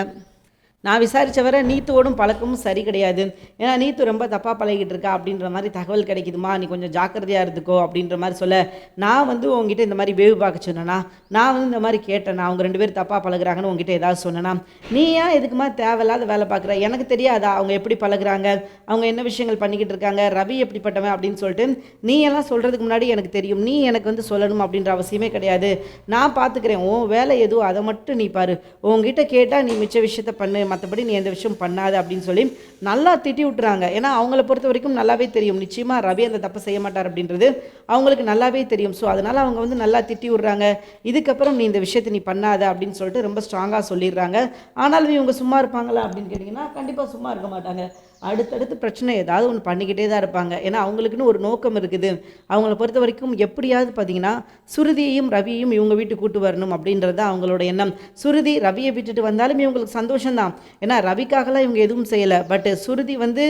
நான் விசாரித்த வரை நீத்துவோடும் பழக்கமும் சரி கிடையாது. ஏன்னா நீத்து ரொம்ப தப்பாக பழகிட்டு இருக்கா அப்படின்ற மாதிரி தகவல் கிடைக்குதுமா? நீ கொஞ்சம் ஜாக்கிரதையாக இருந்துக்கோ அப்படின்ற மாதிரி சொல்ல நான் வந்து உங்ககிட்ட இந்த மாதிரி வேவு பார்க்க சொன்னேன்னா நான் வந்து இந்த மாதிரி கேட்டேன்னா அவங்க ரெண்டு பேரும் தப்பாக பழகுறாங்கன்னு உங்ககிட்ட ஏதாவது சொன்னேன்னா நீ ஏன் எதுக்குமா தேவையில்லாத வேலை பார்க்குற? எனக்கு தெரியாதா? அவங்க எப்படி பழகுறாங்க? அவங்க என்ன விஷயங்கள் பண்ணிக்கிட்டு இருக்காங்க? ரவி எப்படிப்பட்டவன் அப்படின்னு சொல்லிட்டு நீ எல்லாம் சொல்கிறதுக்கு முன்னாடி எனக்கு தெரியும். நீ எனக்கு வந்து சொல்லணும் அப்படின்ற அவசியமே கிடையாது. நான் பார்த்துக்கிறேன் உன் வேலை எதுவும் அதை மட்டும் நீ பாரு. உங்ககிட்ட கேட்டால் நீ மிச்ச விஷயத்த பண்ணு. மற்றபடி நீ எந்த விஷயம் பண்ணாத அப்படின்னு சொல்லி நல்லா திட்டி விட்டுறாங்க. ஏன்னா அவங்கள பொறுத்த வரைக்கும் நல்லாவே தெரியும். நிச்சயமாக ரவி அந்த தப்பு செய்ய மாட்டார் அப்படின்றது அவங்களுக்கு நல்லாவே தெரியும். ஸோ அதனால் அவங்க வந்து நல்லா திட்டி விட்றாங்க. இதுக்கப்புறம் நீ இந்த விஷயத்தை நீ பண்ணாத அப்படின்னு சொல்லிட்டு ரொம்ப ஸ்ட்ராங்காக சொல்லிடுறாங்க. ஆனாலும் இவங்க சும்மா இருப்பாங்களா அப்படின்னு கேட்டிங்கன்னா கண்டிப்பாக சும்மா இருக்க மாட்டாங்க. அடுத்தடுத்து பிரச்சனை ஏதாவது ஒன்று பண்ணிக்கிட்டே தான் இருப்பாங்க. ஏன்னா அவங்களுக்குன்னு ஒரு நோக்கம் இருக்குது. அவங்கள பொறுத்த வரைக்கும் எப்படியாவது பார்த்தீங்கன்னா சுருதியையும் ரவியையும் இவங்க வீட்டுக்கு கூட்டு வரணும் அப்படின்றது தான் அவங்களோட எண்ணம். சுருதி ரவியை விட்டுட்டு வந்தாலும் இவங்களுக்கு சந்தோஷம்தான் ஏன்னா ரவிக்காகலாம் இவங்க எதுவும் செய்யலை. பட் சுருதி வந்து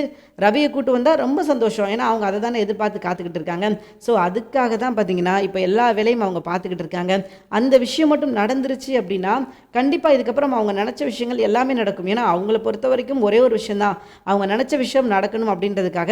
ரவியை கூட்டு வந்தால் ரொம்ப சந்தோஷம். ஏன்னா அவங்க அதை தானே எதிர்பார்த்து காத்துக்கிட்டு இருக்காங்க. ஸோ அதுக்காக தான் பார்த்தீங்கன்னா இப்போ எல்லா வேலையும் அவங்க பார்த்துக்கிட்டு இருக்காங்க. அந்த விஷயம் மட்டும் நடந்துருச்சு அப்படின்னா கண்டிப்பாக இதுக்கப்புறம் அவங்க நினச்ச விஷயங்கள் எல்லாமே நடக்கும். ஏன்னா அவங்கள பொறுத்த வரைக்கும் ஒரே ஒரு விஷயந்தான் அவங்க நினச்ச நினச்ச விஷயம் நடக்கணும் அப்படின்றதுக்காக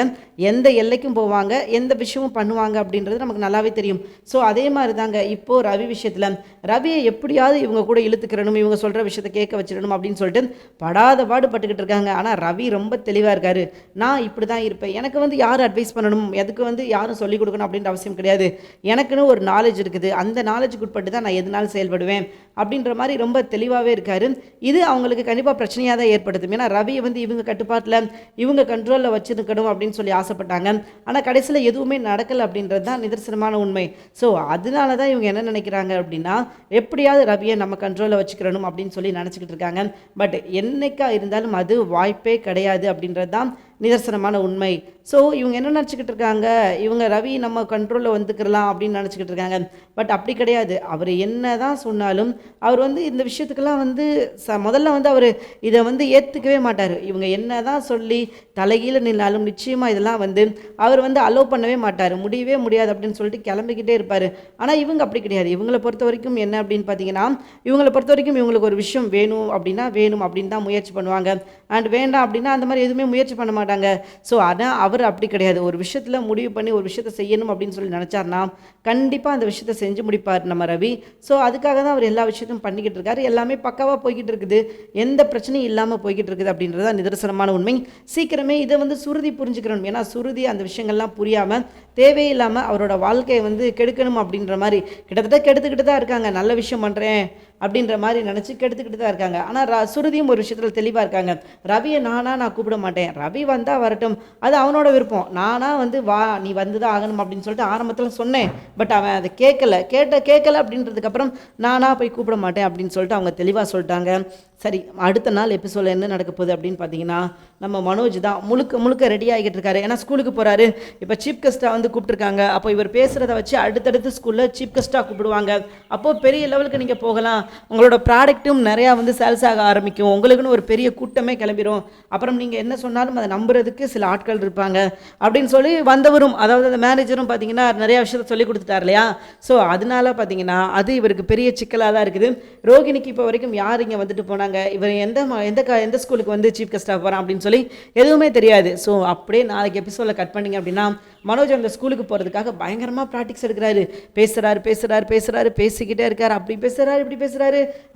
எந்த எல்லைக்கும் போவாங்க எந்த விஷயமும் பண்ணுவாங்க அப்படின்றது நமக்கு நல்லாவே தெரியும். ஸோ அதே மாதிரி தாங்க இப்போது ரவி விஷயத்தில். ரவியை எப்படியாவது இவங்க கூட இழுத்துக்கிறணும் இவங்க சொல்கிற விஷயத்தை கேட்க வச்சிடணும் அப்படின்னு சொல்லிட்டு படாத பாடுபட்டுக்கிட்டு இருக்காங்க. ஆனால் ரவி ரொம்ப தெளிவாக இருக்கார். நான் இப்படி தான் இருப்பேன். எனக்கு வந்து யார் அட்வைஸ் பண்ணணும்? எதுக்கு வந்து யாரும் சொல்லிக் கொடுக்கணும்? அப்படின்ற அவசியம் கிடையாது. எனக்குன்னு ஒரு நாலேஜ் இருக்குது. அந்த நாலேஜுக்கு உட்பட்டு தான் நான் எதனாலும் செயல்படுவேன். அப்படின்ற மாதிரி ரொம்ப தெளிவாகவே இருக்காரு. இது அவங்களுக்கு கண்டிப்பாக பிரச்சனையாக தான் ஏற்படுத்தும். ஏன்னா ரவியை வந்து இவங்க கட்டுப்பாட்டில் இவங்க கண்ட்ரோலில் வச்சுருக்கணும் அப்படின்னு சொல்லி ஆசைப்பட்டாங்க. ஆனால் கடைசியில் எதுவுமே நடக்கலை அப்படின்றது தான் நிதர்சனமான உண்மை. ஸோ அதனால தான் இவங்க என்ன நினைக்கிறாங்க அப்படின்னா எப்படியாவது ரவியை நம்ம கண்ட்ரோலில் வச்சுக்கிறணும் அப்படின்னு சொல்லி நினச்சிக்கிட்டு இருக்காங்க. பட் என்னைக்கா இருந்தாலும் அது வாய்ப்பே கிடையாது அப்படின்றது தான் நிதர்சனமான உண்மை. ஸோ இவங்க என்ன நினச்சிக்கிட்டு இருக்காங்க? இவங்க ரவி நம்ம கண்ட்ரோலில் வந்துக்கிறலாம் அப்படின்னு நினச்சிக்கிட்டு இருக்காங்க. பட் அப்படி கிடையாது. அவர் என்ன தான் சொன்னாலும் அவர் வந்து இந்த விஷயத்துக்கெல்லாம் வந்து ச முதல்ல வந்து அவர் இதை வந்து ஏற்றுக்கவே மாட்டார். இவங்க என்ன தான் சொல்லி தலைகீழ நின்னாலும் நிச்சயமாக இதெல்லாம் வந்து அவர் வந்து அலோவ் பண்ணவே மாட்டார். முடியவே முடியாது அப்படின்னு சொல்லிட்டு கிளம்பிக்கிட்டே இருப்பார். ஆனால் இவங்க அப்படி கிடையாது. இவங்களை பொறுத்த வரைக்கும் என்ன அப்படின்னு பார்த்தீங்கன்னா இவங்களை பொறுத்த வரைக்கும் இவங்களுக்கு ஒரு விஷயம் வேணும் அப்படின்னா வேணும் அப்படின்னு தான் முயற்சி பண்ணுவாங்க. அண்ட் வேண்டாம் அப்படின்னா அந்த மாதிரி எதுவுமே முயற்சி பண்ண மாட்டாங்க. ஸோ ஆனால் அவர் அப்படி கிடையாது. ஒரு விஷயத்தில் முடிவு பண்ணி ஒரு விஷயத்தை செய்யணும் அப்படின்னு சொல்லி நினச்சார்னா கண்டிப்பாக அந்த விஷயத்தை செஞ்சு முடிப்பார் நம்ம ரவி. ஸோ அதுக்காக தான் அவர் எல்லா விஷயத்தையும் பண்ணிக்கிட்டு இருக்காரு. எல்லாமே பக்காவாக போய்கிட்டு இருக்குது. எந்த பிரச்சனையும் இல்லாமல் போய்கிட்டு இருக்குது அப்படின்றது தான் நிதர்சனமான உண்மை. சீக்கிரமே இதை வந்து சுருதி புரிஞ்சுக்கிறணும். ஏன்னா சுருதி அந்த விஷயங்கள்லாம் புரியாமல் தேவையில்லாமல் அவரோட வாழ்க்கையை வந்து கெடுக்கணும் அப்படின்ற மாதிரி கிட்டத்தட்ட கெடுத்துக்கிட்டு தான் இருக்காங்க. நல்ல விஷயம் பண்ணுறேன் அப்படின்ற மாதிரி நினச்சி கெடுத்துக்கிட்டு தான் இருக்காங்க. ஆனால் ர சுருதியும் ஒரு விஷயத்தில் தெளிவாக இருக்காங்க. ரவியை நானா நான் கூப்பிட மாட்டேன். ரவி வந்தால் வரட்டும். அது அவனோட விருப்பம். நானாக வந்து வா நீ வந்து தான் ஆகணும் அப்படின்னு சொல்லிட்டு ஆரம்பத்தில் சொன்னேன். பட் அவன் அதை கேட்கல. கேட்ட கேட்கல அப்படின்றதுக்கப்புறம் நானாக போய் கூப்பிட மாட்டேன் அப்படின்னு சொல்லிட்டு அவங்க தெளிவாக சொல்லிட்டாங்க. சரி அடுத்த நாள் எபிசோடில் என்ன நடக்க போகுது அப்படின்னு பார்த்தீங்கன்னா நம்ம மனோஜ் தான் முழுக்க முழுக்க ரெடி ஆகிட்டு இருக்காரு. ஏன்னா ஸ்கூலுக்கு போகிறாரு இப்போ சீஃப் கெஸ்ட்டாக வந்து கூப்பிட்டுருக்காங்க. அப்போ இவர் பேசுகிறத வச்சு அடுத்தடுத்து ஸ்கூலில் சீஃப் கெஸ்ட்டாக கூப்பிடுவாங்க. அப்போது பெரிய லெவலுக்கு நீங்கள் போகலாம். உங்களோட ப்ராடக்ட்டும் நிறையா வந்து சேல்ஸ் ஆக ஆரம்பிக்கும். உங்களுக்குன்னு ஒரு பெரிய கூட்டமே கிளம்பிடும் அப்புறம் நீங்கள் என்ன சொன்னாலும் அதை நம்புறதுக்கு சில ஆட்கள் இருப்பாங்க. அப்படின்னு சொல்லி வந்தவரும் அதாவது அந்த மேனேஜரும் பார்த்தீங்கன்னா நிறையா விஷயத்த சொல்லி கொடுத்துட்டார் இல்லையா? ஸோ அதனால பார்த்தீங்கன்னா அது இவருக்கு பெரிய சிக்கலாக தான் இருக்குது. ரோகிணிக்கு இப்போ வரைக்கும் யார் இங்கே வந்துட்டு போனாங்க? இவர் எந்த எந்த க எந்த ஸ்கூலுக்கு வந்து சீஃப் கெஸ்டாக போகிறான் அப்படின்னு சொல்லி எதுவுமே தெரியாது. ஸோ அப்படியே நாளைக்கு எபிசோடில் கட் பண்ணிங்க அப்படின்னா மனோஜ் அந்த ஸ்கூலுக்கு போகிறதுக்காக பயங்கரமாக ப்ராக்டிக்ஸ் எடுக்கிறாரு. பேசுகிறாரு பேசுகிறாரு பேசுகிறாரு பேசிக்கிட்டே இருக்கார். அப்படி பேசுகிறாரு இப்படி பேசுகிறாரு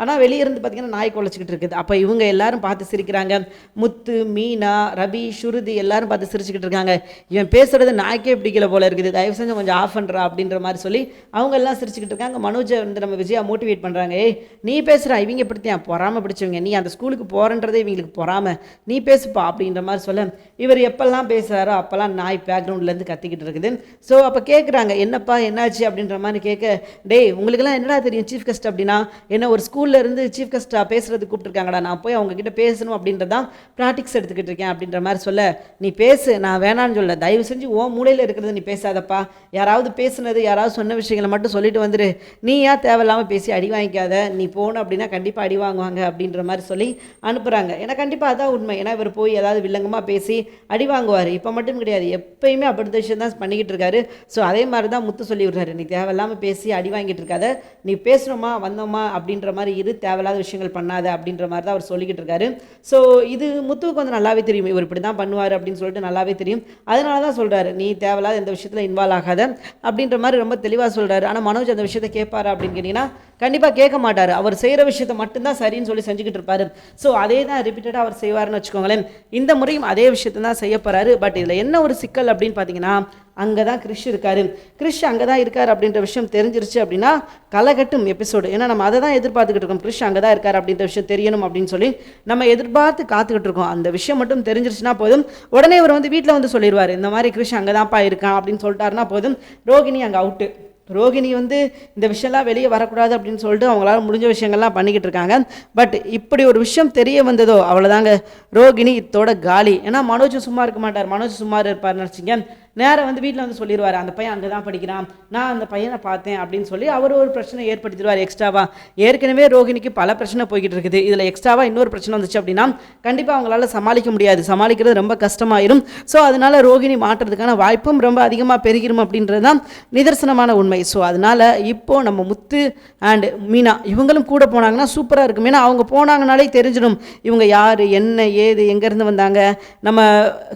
ஆனால் வெளியே இருந்து பார்த்தீங்கன்னா நாய் குலைச்சிக்கிட்டு இருக்குது. அப்போ இவங்க எல்லாரும் பார்த்து சிரிக்கிறாங்க. முத்து மீனா ரவி சுருதி எல்லாரும் பார்த்து சிரிச்சுக்கிட்டு இருக்காங்க. இவன் பேசுகிறது நாய்க்கே பிடிக்கல போல இருக்குது. தயவு செஞ்சு கொஞ்சம் ஆஃப் பண்ணுறா அப்படின்ற மாதிரி சொல்லி அவங்க எல்லாம் சிரிச்சுக்கிட்டு இருக்காங்க. மனோஜை வந்து நம்ம விஜயா மோட்டிவேட் பண்ணுறாங்க ஏய் நீ பேசுகிறா இவங்க இப்படித்தான் பொறாமல் பிடிச்சவங்க. நீ அந்த ஸ்கூலுக்கு போகிறன்றதே இவங்களுக்கு பொறாமல் நீ பேசுப்பா அப்படின்ற மாதிரி சொல்ல இவர் எப்பெல்லாம் பேசுகிறாரோ அப்போல்லாம் நாய் பேக்ரவுண்ட்லேருந்து கத்திக்கிட்டு இருக்குது. ஸோ அப்போ கேட்குறாங்க என்னப்பா என்னாச்சு? அப்படின்ற மாதிரி கேட்க டேய் உங்களுக்கெல்லாம் என்னடா தெரியும்? சீஃப் கெஸ்ட் அப்படின்னா என்ன ஒரு ஸ்கூல்ல இருந்து சீஃப் கெஸ்ட்டாக பேசுறது கூப்பிட்டுருக்காங்கடா நான் போய் அவங்க கிட்ட பேசணும் அப்படின்றதான் ப்ராக்டிக்ஸ் எடுத்துக்கிட்டு இருக்கேன் அப்படின்ற மாதிரி சொல்ல நீ பேசு நான் வேணான்னு சொல்ல. தயவு செஞ்சு ஓ மூலையில் இருக்கிறத நீ பேசாதப்பா. யாராவது பேசுனது யாராவது சொன்ன விஷயங்களை மட்டும் சொல்லிட்டு வந்துரு. நீ ஏன் தேவையில்லாமல் பேசி அடி வாங்கிக்காத? நீ போன அப்படின்னா கண்டிப்பாக அடி வாங்குவாங்க அப்படின்ற மாதிரி சொல்லி அனுப்புகிறாங்க ஏன்னா கண்டிப்பாக அதான் உண்மை. ஏன்னா இவர் போய் ஏதாவது வில்லங்கமாக பேசி அடி வாங்குவார். இப்போ மட்டும் கிடையாது. எப்பயுமே அப்படி விஷயம் தான் பண்ணிக்கிட்டு இருக்காரு. ஸோ அதே மாதிரி தான் முத்து சொல்லி விடுறாரு நீ தேவையில்லாமல் பேசி அடி வாங்கிட்டு இருக்காத. நீ பேசணுமா? வந்தோமா? அப்படின்ற மாதிரி இரு தேவையில்லாத விஷயங்கள் பண்ணாத அப்படின்ற மாதிரி தான் அவர் சொல்லிக்கிட்டு இருக்காரு. ஸோ இது முத்துவுக்கு வந்து நல்லாவே தெரியும். இவர் இப்படி தான் பண்ணுவார் அப்படின்னு சொல்லிட்டு நல்லாவே தெரியும். அதனால தான் சொல்கிறாரு நீ தேவையில்லாத எந்த விஷயத்தில் இன்வால்வ் ஆகாத அப்படின்ற மாதிரி ரொம்ப தெளிவாக சொல்கிறாரு ஆனால் மனோஜ் அந்த விஷயத்தை கேட்பாரா அப்படின்னு கேட்டிங்கன்னா கண்டிப்பாக கேட்க மாட்டார். அவர் செய்கிற விஷயத்தை மட்டும்தான் சரின்னு சொல்லி செஞ்சுக்கிட்டு இருப்பார். ஸோ அதே தான் ரிப்பீட்டடாக அவர் செய்வார்னு வச்சுக்கோங்களேன். இந்த முறையும் அதே விஷயத்தை தான் செய்ய போகிறாரு பட் இதில் என்ன ஒரு சிக்கல் அப்படின்னு பார்த்தீங்கன்னா அங்கே தான் கிறிஷ் இருக்காரு. கிறிஷ் அங்கே தான் இருக்கார் அப்படின்ற விஷயம் தெரிஞ்சிருச்சு அப்படின்னா கலகட்டும் எபிசோடு ஏன்னா நம்ம அதை தான் எதிர்பார்த்துக்கிட்டு இருக்கோம். கிறிஷ் அங்கே தான் இருக்கார் அப்படின்ற விஷயம் தெரியணும் அப்படின்னு சொல்லி நம்ம எதிர்பார்த்து காத்துக்கிட்டு இருக்கோம். அந்த விஷயம் மட்டும் தெரிஞ்சிருச்சுன்னா போதும். உடனே இவர் வந்து வீட்டில் வந்து சொல்லிடுவார் இந்த மாதிரி கிறிஷ் அங்கே தான்ப்பா இருக்கான் அப்படின்னு சொல்லிட்டாருன்னா போதும். ரோகிணி அங்கே அவுட்டு ரோகிணி வந்து இந்த விஷயம்லாம் வெளியே வரக்கூடாது அப்படின்னு சொல்லிட்டு அவங்களால முடிஞ்ச விஷயங்கள்லாம் பண்ணிக்கிட்டு இருக்காங்க. பட் இப்படி ஒரு விஷயம் தெரிய வந்ததோ அவ்வளோதாங்க ரோகிணி இத்தோட காலி. ஏன்னா மனோஜ் சும்மா இருக்க மாட்டார். மனோஜ் சும்மா இருப்பார் நினச்சிங்க நேராக வந்து வீட்டில் வந்து சொல்லிடுவார் அந்த பையன் அங்கே தான் படிக்கிறான். நான் அந்த பையனை பார்த்தேன். அப்படின்னு சொல்லி அவர் ஒரு பிரச்சனை ஏற்படுத்திடுவார் எக்ஸ்ட்ராவாக ஏற்கனவே ரோகிணிக்கு பல பிரச்சனை போய்கிட்டு இருக்குது. இதில் எக்ஸ்ட்ராவாக இன்னொரு பிரச்சனை வந்துச்சு அப்படின்னா கண்டிப்பாக அவங்களால சமாளிக்க முடியாது. சமாளிக்கிறது ரொம்ப கஷ்டமாயிரும். ஸோ அதனால் ரோகிணி மாற்றுறதுக்கான வாய்ப்பும் ரொம்ப அதிகமாக பெருகிரும் அப்படின்றது தான் நிதர்சனமான உண்மை. ஸோ அதனால் இப்போது நம்ம முத்து அண்டு மீனா இவங்களும் கூட போனாங்கன்னா சூப்பராக இருக்கும். ஏன்னா அவங்க போனாங்கனாலே தெரிஞ்சிடும். இவங்க யார் என்ன ஏது எங்கேருந்து வந்தாங்க நம்ம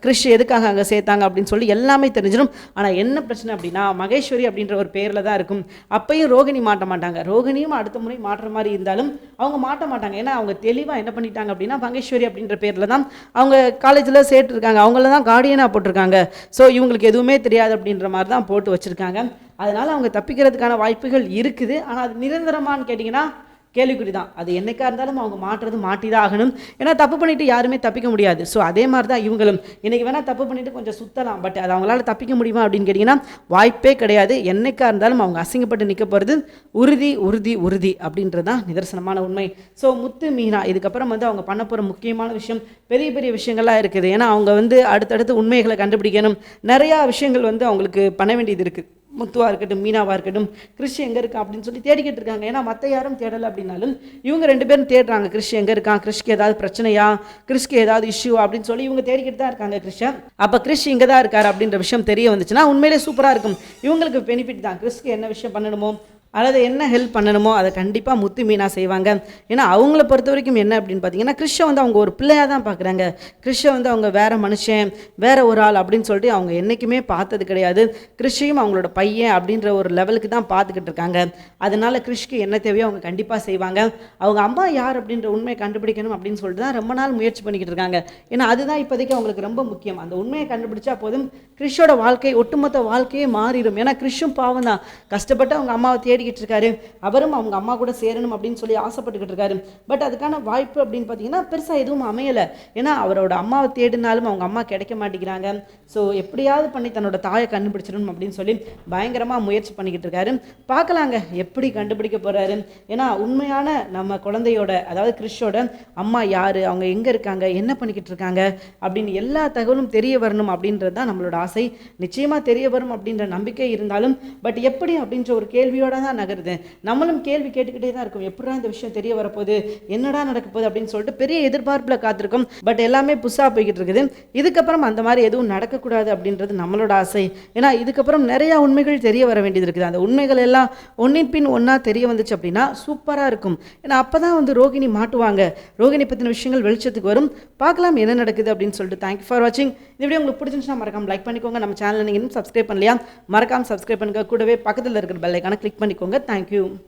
கிறிஷ் எதுக்காக அங்கே சேர்த்தாங்க அப்படின்னு சொல்லி எல்லாமே தெரிஞ்சிடும் ஆனால் என்ன பிரச்சனை அப்படின்னா மகேஸ்வரி அப்படின்ற ஒரு பேரில் தான் இருக்கும். அப்பையும் ரோகிணி மாட்ட மாட்டாங்க. ரோகிணியும் அடுத்த முறை மாற்றுற மாதிரி இருந்தாலும் அவங்க மாட்ட மாட்டாங்க. ஏன்னா அவங்க தெளிவாக என்ன பண்ணிட்டாங்க அப்படின்னா மகேஸ்வரி அப்படின்ற பேரில் தான் அவங்க காலேஜில் சேர்த்துருக்காங்க. அவங்கள தான் கார்டியனாக போட்டிருக்காங்க. ஸோ இவங்களுக்கு எதுவுமே தெரியாது அப்படின்ற மாதிரி தான் போட்டு வச்சுருக்காங்க. அதனால் அவங்க தப்பிக்கிறதுக்கான வாய்ப்புகள் இருக்குது. ஆனால் அது நிரந்தரமான்னு கேட்டிங்கன்னா கேள்விக்குறி தான் அது என்றைக்காக இருந்தாலும் அவங்க மாட்டுறது மாட்டி தான் ஆகணும். ஏன்னா தப்பு பண்ணிவிட்டு யாருமே தப்பிக்க முடியாது. ஸோ அதே மாதிரி தான் இவங்களும். இன்றைக்கி வேணால் தப்பு பண்ணிவிட்டு கொஞ்சம் சுத்தலாம். பட் அது அவங்களால தப்பிக்க முடியுமா அப்படின்னு கேட்டிங்கன்னா வாய்ப்பே கிடையாது. என்றைக்காக இருந்தாலும் அவங்க அசிங்கப்பட்டு நிற்க போகிறது உறுதி உறுதி உறுதி அப்படின்றது தான் நிதர்சனமான உண்மை. ஸோ முத்து மீனா இதுக்கப்புறம் வந்து அவங்க பண்ண போகிற முக்கியமான விஷயம் பெரிய பெரிய விஷயங்கள்லாம் இருக்குது. ஏன்னா அவங்க வந்து அடுத்தடுத்து உண்மைகளை கண்டுபிடிக்கணும். நிறையா விஷயங்கள் வந்து அவங்களுக்கு பண்ண வேண்டியது இருக்குது முத்துவாக இருக்கட்டும் மீனாவாக இருக்கட்டும் கிறிஷ் எங்கே இருக்கா அப்படின்னு சொல்லி தேடிக்கிட்டு இருக்காங்க. ஏன்னா மற்ற யாரும் தேடலை அப்படின்னாலும் இவங்க ரெண்டு பேரும் தேடுறாங்க. கிறிஷ் எங்கே இருக்கான் கிறிஷ்க்கு ஏதாவது பிரச்சனையா? கிறிஷ்க்கு ஏதாவது இஷ்யூ அப்படின்னு சொல்லி இவங்க தேடிக்கிட்டு தான் இருக்காங்க கிறிஷை. அப்போ கிறிஷ் இங்கே தான் இருக்கார் அப்படின்ற விஷயம் தெரிய வந்துச்சுன்னா உண்மையிலே சூப்பராக இருக்கும். இவங்களுக்கு பெனிஃபிட் தான். கிறிஸ்க்கு என்ன விஷயம் பண்ணணுமோ அல்லது என்ன ஹெல்ப் பண்ணணுமோ அதை கண்டிப்பாக முத்து மீனா செய்வாங்க. ஏன்னா அவங்கள பொறுத்த வரைக்கும் என்ன அப்படின்னு பார்த்தீங்கன்னா கிறிஷை வந்து அவங்க ஒரு பிள்ளையாக தான் பார்க்குறாங்க கிறிஷை வந்து அவங்க வேறு மனுஷன் வேறு ஒரு ஆள் அப்படின்னு சொல்லிட்டு அவங்க என்றைக்குமே பார்த்தது கிடையாது. கிறிஷையும் அவங்களோட பையன் அப்படின்ற ஒரு லெவலுக்கு தான் பார்த்துக்கிட்டு இருக்காங்க. அதனால கிறிஷ்க்கு என்ன தேவையோ அவங்க கண்டிப்பாக செய்வாங்க. அவங்க அம்மா யார் அப்படின்ற உண்மையை கண்டுபிடிக்கணும் அப்படின்னு சொல்லிட்டு தான் ரொம்ப நாள் முயற்சி பண்ணிக்கிட்டு இருக்காங்க. ஏன்னா அதுதான் இப்போதைக்கு அவங்களுக்கு ரொம்ப முக்கியம். அந்த உண்மையை கண்டுபிடிச்சா போதும் கிறிஷோட வாழ்க்கை ஒட்டுமொத்த வாழ்க்கையே மாறிடும். ஏன்னா கிறிஷும் பாவம் தான். கஷ்டப்பட்டு அவங்க அம்மாவை தேடிக்கிட்டு இருக்காரு அவரும் அவங்க அம்மா கூட சேரணும் அப்படின்னு சொல்லி ஆசைப்பட்டுக்கிட்டு இருக்காரு பட் அதுக்கான வாய்ப்பு அப்படின்னு பார்த்தீங்கன்னா பெருசாக எதுவும் அமையலை. ஏன்னா அவரோட அம்மாவை தேடினாலும் அவங்க அம்மா கிடைக்க மாட்டேங்கிறாங்க. ஸோ எப்படியாவது பண்ணி தன்னோட தாயை கண்டுபிடிச்சிடணும் அப்படின்னு சொல்லி பயங்கரமாக முயற்சி பண்ணிக்கிட்டு இருக்காரு பார்க்கலாங்க எப்படி கண்டுபிடிக்க போறாரு. ஏன்னா உண்மையான நம்ம குழந்தையோட அதாவது கிறிஷோட அம்மா யார் அவங்க எங்கே இருக்காங்க என்ன பண்ணிக்கிட்டு இருக்காங்க அப்படின்னு எல்லா தகவலும் தெரிய வரணும் அப்படின்றது தான் நம்மளோட ஆசை. நிச்சயமாக தெரிய வரும் அப்படின்ற நம்பிக்கை இருந்தாலும் பட் எப்படி அப்படின்ற ஒரு கேள்வியோட தான் நகருது. நம்மளும் கேள்வி கேட்டுக்கிட்டே தான் இருக்கும். எப்படா இந்த விஷயம் தெரிய வரப்போகுது? என்னடா நடக்க போகுது அப்படின்னு சொல்லிட்டு பெரிய எதிர்பார்ப்பில் காத்திருக்கும். பட் எல்லாமே புதுசாக போய்கிட்டு இருக்குது. இதுக்கப்புறம் அந்த மாதிரி எதுவும் நடக்கக்கூடாது அப்படின்றது நம்மளோட ஆசை. ஏன்னா இதுக்கப்புறம் நிறையா உண்மைகள் தெரிய வர வேண்டியது இருக்குது. அந்த உண்மைகள் எல்லாம் ஒன்றின் பின் ஒன்றா தெரிய வந்துச்சு அப்படின்னா சூப்பராக இருக்கும். ஏன்னா அப்போ தான் வந்து ரோகிணி மாட்டுவாங்க. ரோகிணி பற்றின விஷயங்கள் வெளிச்சத்துக்கு வரும். பார்க்கலாம் என்ன நடக்குது அப்படின்னு சொல்லிட்டு தேங்க்யூ ஃபார் வாட்சிங் இந்த வீடியோ உங்களுக்கு பிடிச்சிருந்துச்சுன்னா மறக்காம லைக் பண்ணிக்கோங்க. நம்ம சேனல் நீங்கள் இன்னும் சப்ஸ்கிரைப் பண்ணலையா? மறக்காம சப்ஸ்கிரைப் பண்ணுங்க. கூடவே பக்கத்தில் இருக்கிற பெல்லைக்கான கிளிக் பண்ணிக்கோங்க. தேங்க்யூ